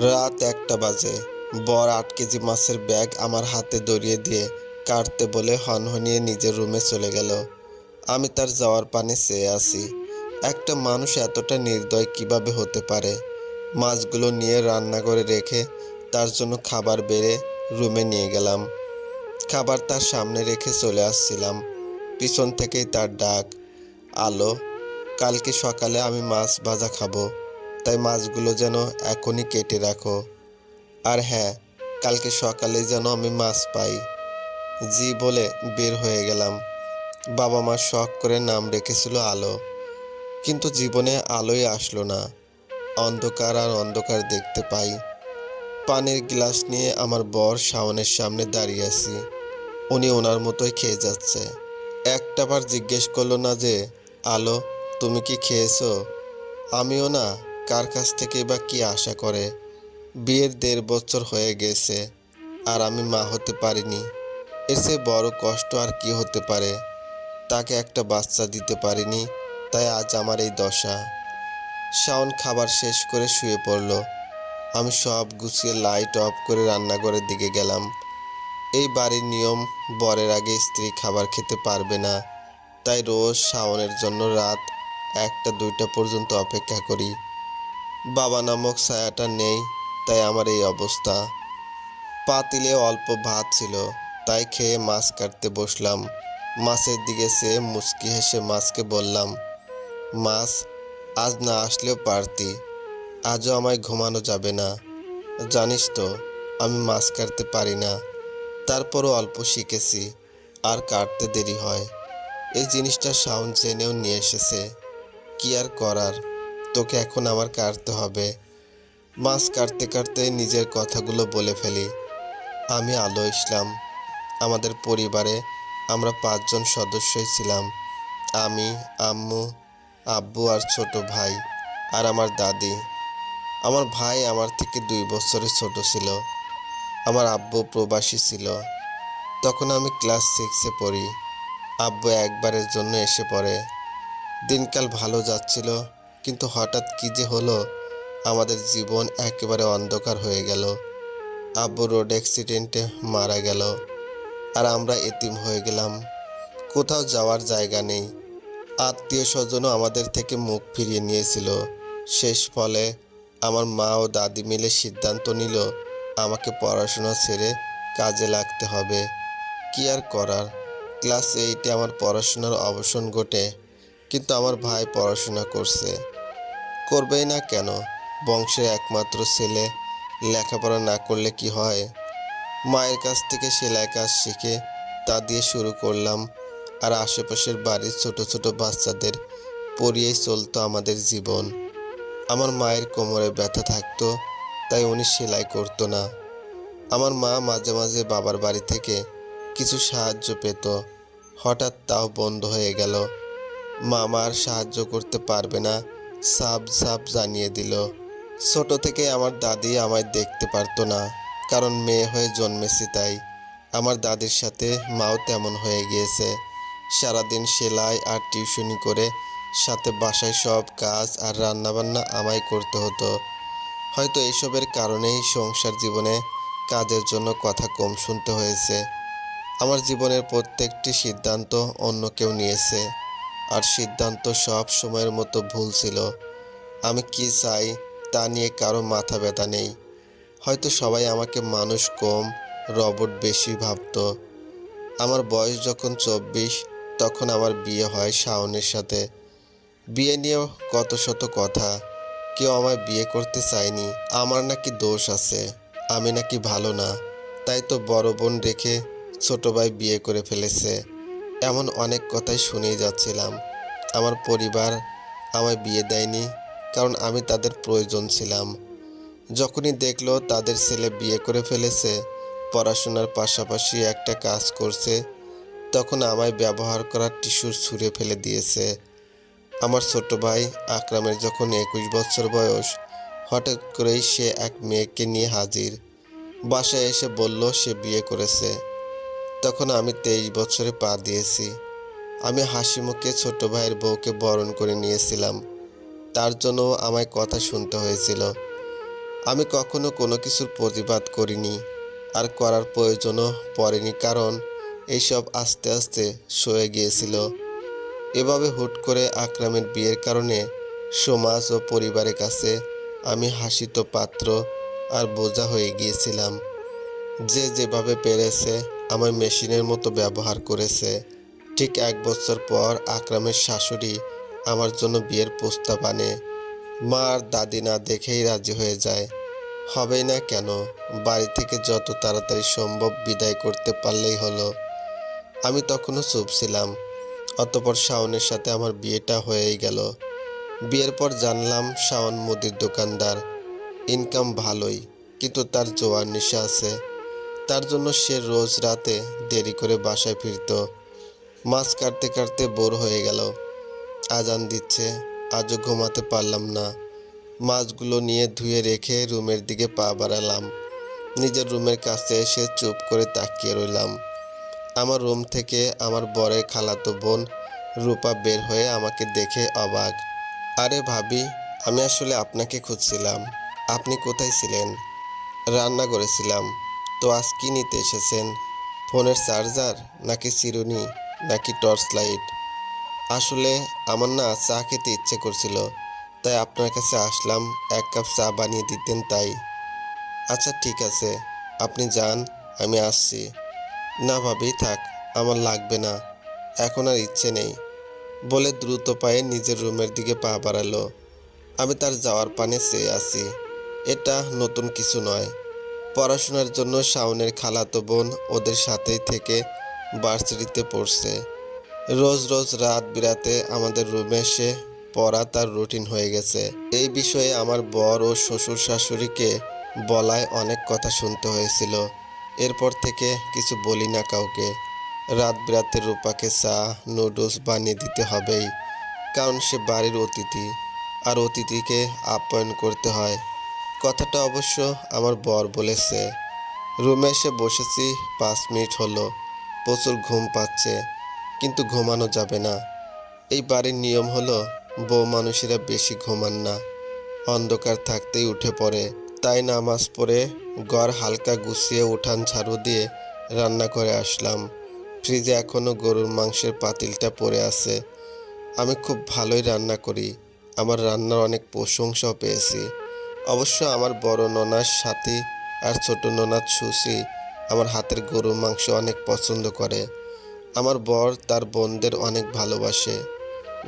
রাত একটা বাজে। বর আট কেজি মাছের ব্যাগ আমার হাতে ধরিয়ে দিয়ে কাটতে বলে হনহনিয়ে নিজের রুমে চলে গেল। আমি তার যাওয়ার পানে চেয়ে আছি। একটা মানুষ এতটা নির্দয় কীভাবে হতে পারে? মাছগুলো নিয়ে রান্না করে রেখে তার জন্য খাবার বেড়ে রুমে নিয়ে গেলাম। খাবার তার সামনে রেখে চলে আসছিলাম। পিছন থেকেই তার ডাক, আলো, কালকে সকালে আমি মাছ ভাজা খাব। তাই মাছগুলো যেন এখনই কেটে রাখো। আর হ্যাঁ কালকে সকালে যেন আমি মাছ পাই। জি বলে বের হয়ে গেলাম। বাবা মা শখ করে নাম রেখেছিল আলো। কিন্তু জীবনে আলোই আসলো না। অন্ধকার আর অন্ধকার দেখতে পাই। পানির গ্লাস নিয়ে আমার বর শাওনের সামনে দাঁড়িয়ে আছি। উনি ওনার মতোই খেয়ে যাচ্ছে। একটাবার জিজ্ঞেস করল না যে, আলো, তুমি কি খেয়েছো? আমিও না। কার কাছ থেকে বা কি আশা করে? বিয়ের দেড় বছর হয়ে গেছে, আর আমি মা হতে পারিনি। চেয়ে বড় কষ্ট আর কি হতে পারে? তাকে একটা বাচ্চা দিতে পারিনি, তাই আজ আমার এই দশা। শাওন খাবার শেষ করে শুয়ে পড়ল। আমি সব গুছিয়ে লাইট অফ করে রান্নাঘরের দিকে গেলাম। এই বাড়ির নিয়ম, বরের আগে স্ত্রী খাবার খেতে পারবে না। তাই রোজ শাওনের জন্য রাত একটা দুইটা পর্যন্ত অপেক্ষা করি। বাবা নামক ছায়াটা নেই, তাই আমার এই অবস্থা। পাতিলে অল্প ভাত ছিল, তাই খেয়ে মাছ কাটতে বসলাম। মাছের দিকে সে মুচকি হেসে মাছকে বললাম, মাছ, আজ না আসলেও পারতি। আজও আমায় ঘুমানো যাবে না। জানিস তো, আমি মাছ কাটতে পারি না। তারপরও অল্প শিখেছি, আর কাটতে দেরি হয়। এই জিনিসটা সাউন্ড জেনেও নিয়ে এসেছে। কি আর করার? তোকে এখন আমার কাটতে হবে। মাছ কাটতে কাটতে নিজের কথাগুলো বলে ফেলি। আমি আলো ইসলাম। আমাদের পরিবারে আমরা পাঁচজন সদস্যই ছিলাম। আমি, আম্মু, আব্বু আর ছোট ভাই আর আমার দাদি। আমার ভাই আমার থেকে দুই বছরের ছোট ছিল। আমার আব্বু প্রবাসী ছিল। তখন আমি ক্লাস সিক্সে পড়ি। আব্বু একবারের জন্য এসে পড়ে। দিনকাল ভালো যাচ্ছিল। কিন্তু হঠাৎ কি যে হলো, আমাদের জীবন একেবারে অন্ধকার হয়ে গেল। আব্বু রোড অ্যাক্সিডেন্টে মারা গেল আর আমরা এতিম হয়ে গেলাম। কোথাও যাওয়ার জায়গা নেই। আত্মীয় স্বজনও আমাদের থেকে মুখ ফিরিয়ে নিয়েছিল। শেষ ফলে আমার মা ও দাদি মিলে সিদ্ধান্ত নিল, আমাকে পড়াশোনা ছেড়ে কাজে লাগতে হবে। কি আর করার? ক্লাস এইটে আমার পড়াশোনার অবসান ঘটে, কিন্তু আমার ভাই পড়াশোনা করছে। করবেই না কেন? বংশের একমাত্র ছেলে, লেখাপড়া না করলে কি হয়? মায়ের কাছ থেকে সেলাই কাজ শিখে তা দিয়ে শুরু করলাম। আর আশেপাশের বাড়ির ছোট ছোট বাচ্চাদের পরিয়েই চলতো আমাদের জীবন। আমার মায়ের কোমরে ব্যথা থাকতো, তাই উনি সেলাই করতো না। আমার মা মাঝে মাঝে বাবার বাড়ি থেকে কিছু সাহায্য পেত। হঠাৎ তাও বন্ধ হয়ে গেল। মামা আর সাহায্য করতে পারবে না সাব সাব জানিয়ে দিল, ছোট থেকে আমার দাদি আমায় দেখতে পারতো না, কারণ মেয়ে হয়ে জন্মেছি তাই। আমার দাদির সাথে মাও তেমন হয়ে গিয়েছে। সারাদিন সেলাই আর টিউশনি করে সাথে বাসায় সব কাজ আর রান্নাবান্না আমায় করতে হতো। হয়তো এইসবের কারণেই সংসার জীবনে কাজের জন্য কথা কম শুনতে হয়েছে। আমার জীবনের প্রত্যেকটি সিদ্ধান্ত অন্য কেউ নিয়েছে। আর সিদ্ধান্ত সব সময়ের মতো ভুল ছিল। আমি কি চাই তা নিয়ে কারও মাথা ব্যথা নেই। হয়তো সবাই আমাকে মানুষ কম, রবট বেশি ভাবতো। আমার বয়স যখন চব্বিশ, তখন আমার বিয়ে হয় শাওনের সাথে। বিয়ে নিয়েও কত শত কথা। কেউ আমায় বিয়ে করতে চায়নি। আমার নাকি দোষ আছে। আমি নাকি ভালো না। তাই তো বড় বোন রেখে ছোট ভাই বিয়ে করে ফেলেছে। এমন অনেক কথাই শুনেই যাচ্ছিলাম। আমার পরিবার আমায় বিয়ে দেয়নি, কারণ আমি তাদের প্রয়োজন ছিলাম। যখনই দেখল তাদের ছেলে বিয়ে করে ফেলেছে, পড়াশোনার পাশাপাশি একটা কাজ করছে, তখন আমায় ব্যবহার করা টিস্যুর ছুঁড়ে ফেলে দিয়েছে। আমার ছোট ভাই আকরামের যখন একুশ বছর বয়স, হঠাৎ করেই সে এক মেয়েকে নিয়ে হাজির। বাসায় এসে বলল, সে বিয়ে করেছে। তখন আমি তেইশ বছরে পা দিয়েছি। আমি হাসি মুখে ছোট ভাইয়ের বউকে বরণ করে নিয়েছিলাম। তার জন্য আমায় কথা শুনতে হয়েছিল। আমি কখনো কোনো কিছুর প্রতিবাদ করিনি আর করার প্রয়োজনও পড়েনি কারণ এইসব আস্তে আস্তে সয়ে গিয়েছিল। এভাবে হুট করে আকরামের বিয়ের কারণে সমাজ ও পরিবারের কাছে আমি হাসিত পাত্র আর বোঝা হয়ে গিয়েছিলাম। যে যেভাবে পেরেছে আমার মেশিনের মতো ব্যবহার করেছে। ঠিক এক বছর পর আকরামের শাশুড়ি আমার জন্য বিয়ের প্রস্তাব আনে। মা আর দাদি না দেখেই রাজি হয়ে যায়। হবেই না কেন? বাড়ি থেকে যত তাড়াতাড়ি সম্ভব বিদায় করতে পারলেই হলো। আমি তখনও চুপ ছিলাম। অতপর শাওনের সাথে আমার বিয়েটা হয়েই গেল। বিয়ের পর জানলাম শাওন মুদির দোকানদার। ইনকাম ভালোই, কিন্তু তার জোয়ার নেশা আছে। তার জন্য সে রোজ রাতে দেরি করে বাসায় ফিরতো। মাছ কাটতে কাটতে বোর হয়ে গেল। আজান দিচ্ছে, আজও ঘুমাতে পারলাম না। মাছগুলো নিয়ে ধুয়ে রেখে রুমের দিকে পা বাড়ালাম। নিজের রুমের কাছে এসে চুপ করে তাকিয়ে রইলাম। আমার রুম থেকে আমার বরের খালাতো বোন রূপা বের হয়ে আমাকে দেখে অবাক। আরে ভাবি, আমি আসলে আপনাকে খুঁজছিলাম। আপনি কোথায় ছিলেন? রান্না করেছিলাম। তো আজ কি নিতে এসেছেন? ফোনের চার্জার? নাকি চিরুনি নাকি টর্চ লাইট? আসলে আমার না চা খেতে ইচ্ছে করছিল, তাই আপনার কাছে আসলাম, এক কাপ চা বানিয়ে দিতেন তাই। আচ্ছা ঠিক আছে, আপনি যান, আমি আসছি। না ভাবি, থাক, আমার লাগবে না, এখন আর ইচ্ছে নেই, বলে দ্রুত পায়ে নিজের রুমের দিকে পা বাড়ালো। আমি তার যাওয়ার পানে চেয়ে আছি, এটা নতুন কিছু নয়। পড়াশোনার জন্য শাওনের খালাতো বোন ওদের সাথেই থেকে ভার্সিটিতে পড়ছে। রোজ রোজ রাত বিরাতে আমাদের রুমে এসে পড়া তার রুটিন হয়ে গেছে। এই বিষয়ে আমার বর ও শ্বশুর শাশুড়িকে বলায় অনেক কথা শুনতে হয়েছিল। এরপর থেকে কিছু বলি না কাউকে। রাত বিরাতে রূপাকে চা, নুডলস বানিয়ে দিতে হবেই, কারণ সে বাড়ির অতিথি। আর অতিথিকে আপ্যায়ন করতে হয়। কথাটা অবশ্য আমার বর বলেছে। রুমে এসে বসেছি, পাঁচ মিনিট হলো। প্রচুর ঘুম পাচ্ছে, কিন্তু ঘুমানো যাবে না। এই বাড়ির নিয়ম হলো, বউ মানুষেরা বেশি ঘুমান না। অন্ধকার থাকতেই উঠে পড়ে। তাই নামাজ পড়ে ঘর হালকা গুছিয়ে উঠান ঝাড়ু দিয়ে রান্না করে আসলাম। ফ্রিজে এখনও গরুর মাংসের পাতিলটা পড়ে আছে। আমি খুব ভালোই রান্না করি। আমার রান্নার অনেক প্রশংসাও পেয়েছি। অবশ্য আমার বড় ননার সাথী আর ছোট ননার সুসি আমার হাতের গরুর মাংস অনেক পছন্দ করে। আমার বর তার বোনদের অনেক ভালোবাসে।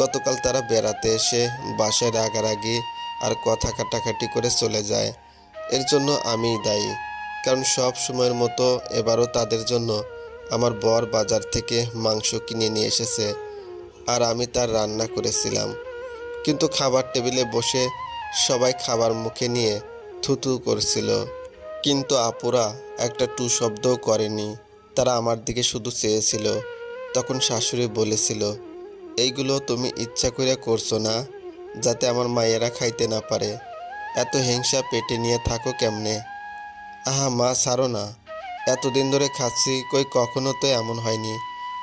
গতকাল তারা বেড়াতে এসে বাসায় রাগারাগি আর কথা কাটাকাটি করে চলে যায়। এর জন্য আমিই দায়ী, কারণ সব সময়ের মতো এবারও তাদের জন্য আমার বর বাজার থেকে মাংস কিনে নিয়ে এসেছে, আর আমি তার রান্না করেছিলাম। কিন্তু খাবার টেবিলে বসে সবাই খাবার মুখে নিয়ে থুতু করছিল। কিন্তু আপুরা একটা টু শব্দও করেনি। তারা আমার দিকে শুধু চেয়েছিল। তখন শাশুড়ি বলেছিল, এইগুলো তুমি ইচ্ছা করে করছ না, যাতে আমার মায়েরা খাইতে না পারে। এত হিংসা পেটে নিয়ে থাকো কেমনে? আহা মা, ছাড়ো না। এতদিন ধরে খাচ্ছি, কই কখনো তো এমন হয়নি।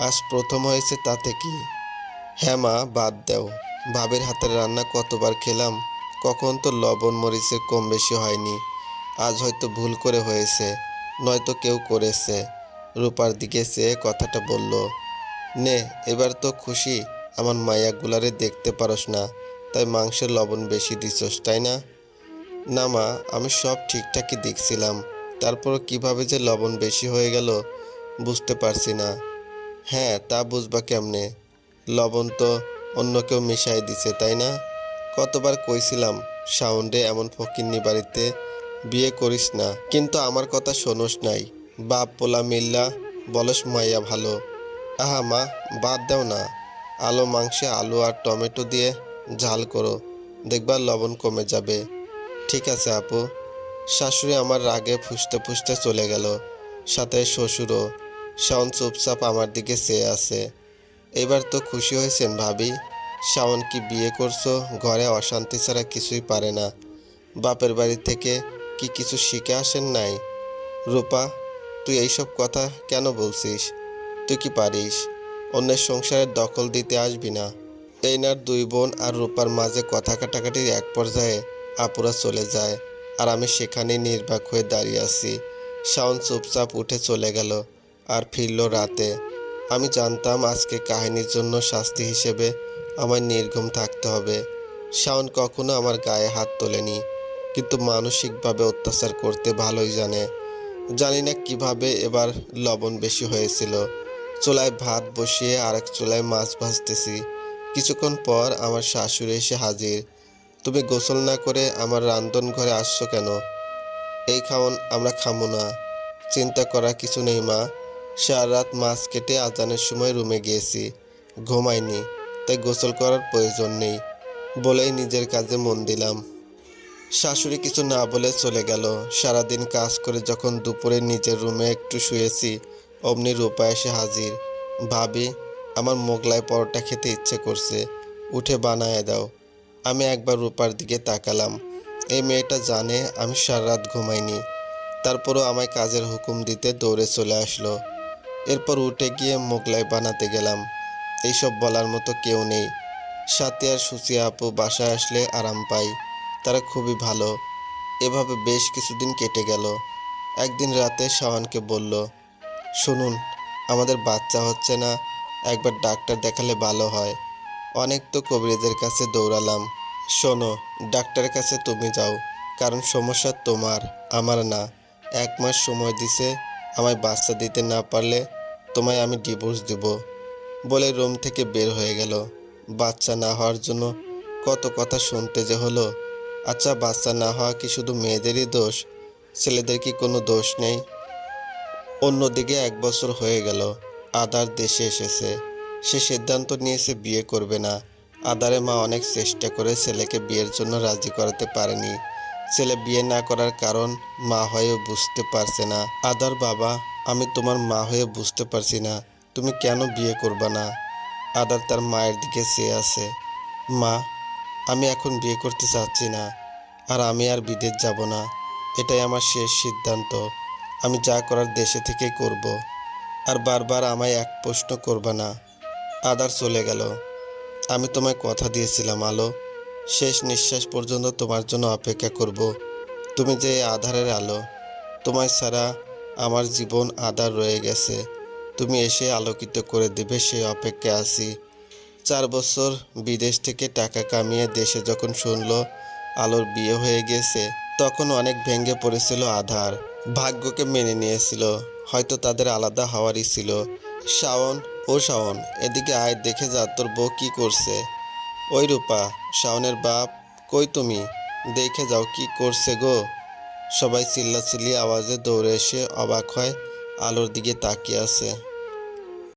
আজ প্রথম হয়েছে তাতে কি? হ্যাঁ মা, বাদ দাও। ভাবের হাতের রান্না কতবার খেলাম কখন তো লবণ মরিচের কম বেশি হয়নি। আজ হয়তো ভুল করে হয়েছে, নয়তো কেউ করেছে। রূপার দিকে চেয়ে কথাটা বলল, নে, এবার তো খুশি, আমার মায়াগুলারে দেখতে পারস না, তাই মাংসের লবণ বেশি দিছস, তাই না? না মা, আমি সব ঠিকঠাকই দেখছিলাম তারপর কীভাবে যে লবণ বেশি হয়ে গেল, বুঝতে পারছি না। হ্যাঁ তা বুঝবা কেমনে? লবণ তো অন্য কেউ মিশাই দিছে, তাই না? কতবার কইছিলাম সাউন্ডে এমন ফকিন্নি বাড়িতে বিয়ে করিস না। কিন্তু আমার কথা শোনস নাই। বাপ পোলা মিল্লা, বলস মাইয়া ভালো। আহা মা, বাদ দাও না। আলো মাংসে আলু আর টমেটো দিয়ে ঝাল করো। দেখবার লবণ কমে যাবে। ঠিক আছে আপু। শাশুড়ি আমার রাগে ফুসতে ফুসতে চলে গেল। সাথে শ্বশুরও। শাওন চুপচাপ আমার দিকে চেয়ে আছে। এবার তো খুশি হয়েছেন ভাবি। শাওন কি বিয়ে করছ? ঘরে অশান্তি ছাড়া কিছুই পারে না। বাপের বাড়ি থেকে কি কিছু শিখে আসেন নাই? রূপা, তুই এইসব কথা কেন বলছিস? তুই কি পারিস? অন্যের সংসারের দখল দিতে আসবি না। এইনার দুই বোন আর রূপার মাঝে কথা কাটাকাটির এক পর্যায়ে আপুরা চলে যায় আর আমি সেখানে নির্বাক হয়ে দাঁড়িয়ে আছি। শাওন চুপচাপ উঠে চলে গেল আর ফিরল রাতে। আমি জানতাম আজকে কাহিনীর জন্য শাস্তি হিসেবে আমার নির্ঘুম থাকতে হবে। শাওন কখনো আমার গায়ে হাত তোলেনি, কিন্তু মানসিকভাবে অত্যাচার করতে ভালোই জানে। জানি না কীভাবে এবার লবণ বেশি হয়েছিল। চুলায় ভাত বসিয়ে আর এক চুলায় মাছ ভাজতেছি। কিছুক্ষণ পর আমার শাশুড়ি এসে হাজির। তুমি গোসল না করে আমার রান্ধন ঘরে আসছো কেন? এই খাওন আমরা খামো না। চিন্তা করা কিছু নেই মা। সারা রাত মাছ কেটে আজানের সময় রুমে গিয়েছি। ঘুমাইনি। গোসল করার প্রয়োজন নেই বলেই নিজের কাজে মন দিলাম। শাশুড়ি কিছু না বলে চলে গেল। সারাদিন কাজ করে যখন দুপুরে নিজের রুমে একটু শুয়েছি, অমনি রূপা এসে হাজির। ভাবি, আমার মোগলাই পরোটা খেতে ইচ্ছে করছে, উঠে বানায় দাও। আমি একবার রূপার দিকে তাকালাম। এই মেয়েটা জানে আমি সারা রাত ঘুমাইনি। তারপরও আমায় কাজের হুকুম দিতে দৌড়ে চলে আসলো। এরপর উঠে গিয়ে মোগলাই বানাতে গেলাম। এইসব বলার মতো কেউ নেই। সাথে আর সুচি আপু বাসায় আসলে আরাম পাই তারা খুবই ভালো। এভাবে বেশ কিছুদিন কেটে গেল। একদিন রাতে শাওয়ানকে বলল, শুনুন, আমাদের বাচ্চা হচ্ছে না। একবার ডাক্তার দেখালে ভালো হয়। অনেক তো কবিরাজের কাছে দৌড়ালাম। শোনো, ডাক্তারের কাছে তুমি যাও। কারণ সমস্যা তোমার, আমার না। এক মাস সময় দিছে, আমায় বাচ্চা দিতে না পারলে তোমায় আমি ডিভোর্স দেব। বলে রুম থেকে বের হয়ে গেল। বাচ্চা না হওয়ার জন্য কত কথা শুনতে যে হলো। আচ্ছা বাচ্চা না হওয়া কি শুধু মেয়েদেরই দোষ? ছেলেদের কি কোনো দোষ নেই? অন্যদিকে এক বছর হয়ে গেল, আদার দেশে এসেছে। সে সিদ্ধান্ত নিয়েছে বিয়ে করবে না। আদারে মা অনেক চেষ্টা করে ছেলেকে বিয়ের জন্য রাজি করাতে পারেনি। ছেলে বিয়ে না করার কারণ মা হয়েও বুঝতে পারছে না। আদার বাবা, আমি তোমার মা হয়ে বুঝতে পারছি না। তুমি কেন বিয়ে করবা না? আদার তার মায়ের দিকে চেয়ে আছে। মা, আমি এখন বিয়ে করতে চাচ্ছি না, আর আমি আর বিদেশ যাব না। এটাই আমার শেষ সিদ্ধান্ত। আমি যা করার দেশে থেকেই করব, আর বারবার আমায় এক প্রশ্ন করবা না। আদার চলে গেল। আমি তোমায় কথা দিয়েছিলাম, আলো। শেষ নিঃশ্বাস পর্যন্ত তোমার জন্য অপেক্ষা করব। তুমি যে আধারের আলো, তোমায় ছাড়া আমার জীবন আধার রয়ে গেছে। তুমি এসে আলোকিত করে দেবে সেই অপেক্ষায় আছি। চার বছর বিদেশ থেকে টাকা কামিয়ে দেশে যখন শুনলো আলোর বিয়ে হয়ে গেছে, তখন অনেক ভেঙে পড়েছিল আধার। ভাগ্যকে মেনে নিয়েছিল, হয়তো তাদের আলাদা হওয়ারই ছিল। শাওন, ও শাওন, এদিকে আয়, দেখে যা, তোর বউ কি করছে? ওই রূপা, শাওনের বাপ, কই তুমি? দেখে যাও কি করছে গো। সবাই চিল্লাচিল্লি আওয়াজে দৌড়ে এসে অবাক হয়, আলোর দিকে তাকিয়ে আছে।